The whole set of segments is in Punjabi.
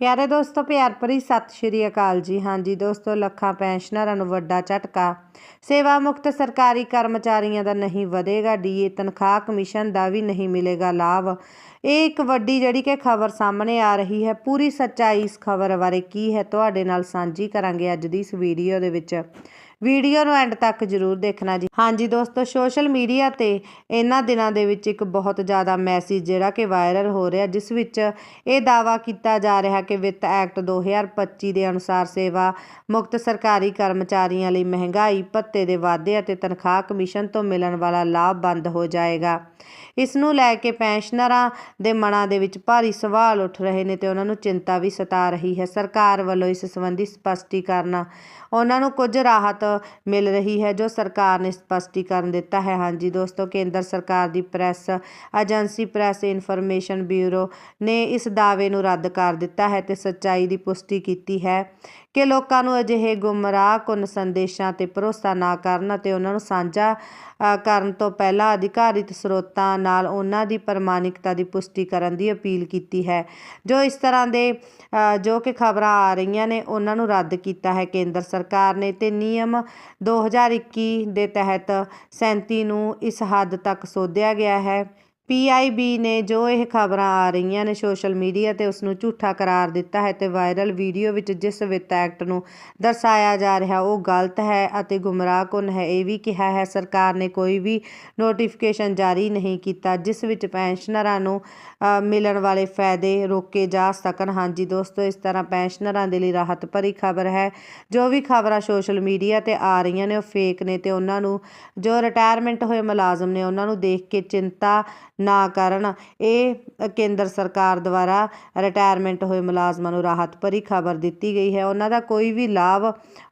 ਪਿਆਰੇ ਦੋਸਤੋ, ਪਿਆਰ ਭਰੀ ਸਤਿ ਸ਼੍ਰੀ ਅਕਾਲ ਜੀ। ਹਾਂਜੀ ਦੋਸਤੋ, ਲੱਖਾਂ ਪੈਨਸ਼ਨਰਾਂ ਨੂੰ ਵੱਡਾ ਝਟਕਾ। ਸੇਵਾ ਮੁਕਤ ਸਰਕਾਰੀ ਕਰਮਚਾਰੀਆਂ ਦਾ ਨਹੀਂ ਵਧੇਗਾ, ਡੀਏ ਤਨਖਾਹ ਕਮਿਸ਼ਨ ਦਾ ਵੀ ਨਹੀਂ ਮਿਲੇਗਾ ਲਾਭ। ਇਹ ਇੱਕ ਵੱਡੀ ਜਿਹੜੀ ਕਿ ਖਬਰ ਸਾਹਮਣੇ ਆ ਰਹੀ ਹੈ। ਪੂਰੀ ਸੱਚਾਈ ਇਸ ਖਬਰ ਬਾਰੇ ਕੀ ਹੈ, ਤੁਹਾਡੇ ਨਾਲ ਸਾਂਝੀ ਕਰਾਂਗੇ ਅੱਜ ਦੀ ਇਸ ਵੀਡੀਓ ਦੇ ਵਿੱਚ। ਵੀਡੀਓ ਨੂੰ ਐਂਡ ਤੱਕ ਜ਼ਰੂਰ ਦੇਖਣਾ ਜੀ। ਹਾਂਜੀ ਦੋਸਤੋ, ਸੋਸ਼ਲ ਮੀਡੀਆ ਤੇ ਇਹਨਾਂ ਦਿਨਾਂ ਦੇ ਵਿੱਚ ਇੱਕ ਬਹੁਤ ਜ਼ਿਆਦਾ ਮੈਸੇਜ ਜਿਹੜਾ ਕਿ ਵਾਇਰਲ ਹੋ ਰਿਹਾ, ਜਿਸ ਵਿੱਚ ਇਹ ਦਾਵਾ ਕੀਤਾ ਜਾ ਰਿਹਾ ਕਿ ਵਿੱਤ ਐਕਟ 2025 ਦੇ ਅਨੁਸਾਰ ਸੇਵਾ ਮੁਕਤ ਸਰਕਾਰੀ ਕਰਮਚਾਰੀਆਂ ਲਈ ਮਹਿੰਗਾਈ, ਭੱਤੇ ਦੇ ਵਾਧੇ ਅਤੇ ਤਨਖਾਹ ਕਮਿਸ਼ਨ ਤੋਂ ਮਿਲਣ ਵਾਲਾ ਲਾਭ ਬੰਦ ਹੋ ਜਾਏਗਾ। ਇਸ ਨੂੰ ਲੈ ਕੇ ਪੈਨਸ਼ਨਰਾਂ ਦੇ ਮਨਾਂ ਦੇ ਵਿੱਚ ਭਾਰੀ ਸਵਾਲ ਉੱਠ ਰਹੇ ਨੇ ਤੇ ਉਹਨਾਂ ਨੂੰ ਚਿੰਤਾ ਵੀ ਸਤਾ ਰਹੀ ਹੈ। ਸਰਕਾਰ ਵੱਲੋਂ ਇਸ ਸੰਬੰਧੀ ਸਪਸ਼ਟੀਕਰਨ, ਉਹਨਾਂ ਨੂੰ ਕੁਝ ਰਾਹਤ ਮਿਲ ਰਹੀ ਹੈ, ਜੋ ਸਰਕਾਰ ਨੇ ਸਪਸ਼ਟੀਕਰਨ ਦਿੱਤਾ ਹੈ। ਹਾਂਜੀ ਦੋਸਤੋ, ਕੇਂਦਰ ਸਰਕਾਰ ਦੀ press agency, press information bureau ਨੇ ਇਸ ਦਾਅਵੇ ਨੂੰ ਰੱਦ ਕਰ ਦਿੱਤਾ ਹੈ ਤੇ ਸੱਚਾਈ ਦੀ ਪੁਸ਼ਟੀ ਕੀਤੀ ਹੈ ਕਿ ਲੋਕਾਂ ਨੂੰ ਅਜਿਹੇ ਗੁੰਮਰਾਹ ਕੁਨ ਸੰਦੇਸ਼ਾਂ ਤੇ ਭਰੋਸਾ ਨਾ ਕਰਨ ਅਤੇ ਉਹਨਾਂ ਨੂੰ ਸਾਂਝਾ ਕਰਨ ਤੋਂ ਪਹਿਲਾਂ ਅਧਿਕਾਰਿਤ ਸਰੋਤਾਂ ਨਾਲ ਉਹਨਾਂ ਦੀ ਪ੍ਰਮਾਣਿਕਤਾ ਦੀ ਪੁਸ਼ਟੀ ਕਰਨ ਦੀ ਅਪੀਲ ਕੀਤੀ ਹੈ। ਜੋ ਇਸ ਤਰ੍ਹਾਂ ਦੇ ਜੋ ਕਿ ਖਬਰਾਂ ਆ ਰਹੀਆਂ ਨੇ, ਉਹਨਾਂ ਨੂੰ ਰੱਦ ਕੀਤਾ ਹੈ ਕੇਂਦਰ ਸਰਕਾਰ ਨੇ ਤੇ ਨਿਯਮ 2021 ਦੇ ਤਹਿਤ 37 ਨੂੰ ਇਸ ਹੱਦ ਤੱਕ ਸੋਧਿਆ ਗਿਆ ਹੈ। ਪੀਆਈਬੀ ਨੇ ਜੋ ਇਹ ਖਬਰਾਂ ਆ ਰਹੀਆਂ ਨੇ ਸੋਸ਼ਲ ਮੀਡੀਆ ਤੇ ਉਸ ਨੂੰ ਝੂਠਾ ਕਰਾਰ ਦਿੱਤਾ ਹੈ ਤੇ ਵਾਇਰਲ ਵੀਡੀਓ ਵਿੱਚ ਜਿਸ ਵਿੱਤ ਐਕਟ ਨੂੰ ਦਰਸਾਇਆ ਜਾ ਰਿਹਾ, ਉਹ ਗਲਤ ਹੈ ਅਤੇ ਗੁੰਮਰਾਹਕੁੰਨ ਹੈ। ਇਹ ਵੀ ਕਿਹਾ ਹੈ, ਸਰਕਾਰ ਨੇ ਕੋਈ ਵੀ ਨੋਟੀਫਿਕੇਸ਼ਨ ਜਾਰੀ ਨਹੀਂ ਕੀਤਾ, ਜਿਸ ਵਿੱਚ ਪੈਨਸ਼ਨਰਾਂ ਨੂੰ ਮਿਲਣ ਵਾਲੇ ਫਾਇਦੇ ਰੋਕੇ ਜਾ ਸਕਣ। ਹਾਂਜੀ ਦੋਸਤੋ, ਇਸ ਤਰ੍ਹਾਂ ਪੈਨਸ਼ਨਰਾਂ ਦੇ ਲਈ ਰਾਹਤ ਭਰੀ ਖਬਰ ਹੈ। ਜੋ ਵੀ ਖਬਰਾਂ ਸੋਸ਼ਲ ਮੀਡੀਆ ਤੇ ਆ ਰਹੀਆਂ ਨੇ, ਉਹ ਫੇਕ ਨੇ ਤੇ ਉਹਨਾਂ ਨੂੰ, ਜੋ ਰਿਟਾਇਰਮੈਂਟ ਹੋਏ ਮੁਲਾਜ਼ਮ ਨੇ, ਉਹਨਾਂ ਨੂੰ ਦੇਖ ਕੇ ਚਿੰਤਾ ਨਾ ਕਰਨ। ਇਹ ਕੇਂਦਰ ਸਰਕਾਰ ਦੁਆਰਾ ਰਿਟਾਇਰਮੈਂਟ ਹੋਏ ਮੁਲਾਜ਼ਮਾਂ ਨੂੰ ਰਾਹਤ ਭਰੀ ਖਬਰ ਦਿੱਤੀ ਗਈ ਹੈ। ਉਹਨਾਂ ਦਾ ਕੋਈ ਵੀ ਲਾਭ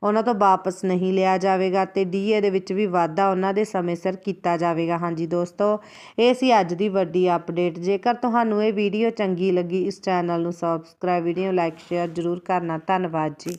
ਉਹਨਾਂ ਤੋਂ ਵਾਪਸ ਨਹੀਂ ਲਿਆ ਜਾਵੇਗਾ ਤੇ ਡੀਏ ਦੇ ਵਿੱਚ ਵੀ ਵਾਧਾ ਉਹਨਾਂ ਦੇ ਸਮੇਂ ਸਿਰ ਕੀਤਾ ਜਾਵੇਗਾ। ਹਾਂਜੀ ਦੋਸਤੋ, ਇਹ ਸੀ ਅੱਜ ਦੀ ਵੱਡੀ ਅਪਡੇਟ ਜੇਕਰ ਤੁਹਾਨੂੰ ਇਹ ਵੀਡੀਓ ਚੰਗੀ ਲੱਗੀ, ਇਸ ਚੈਨਲ ਨੂੰ ਸਬਸਕ੍ਰਾਈਬ ਵੀਡੀਓ ਲਾਈਕ ਸ਼ੇਅਰ ਜ਼ਰੂਰ ਕਰਨਾ। ਧੰਨਵਾਦ ਜੀ।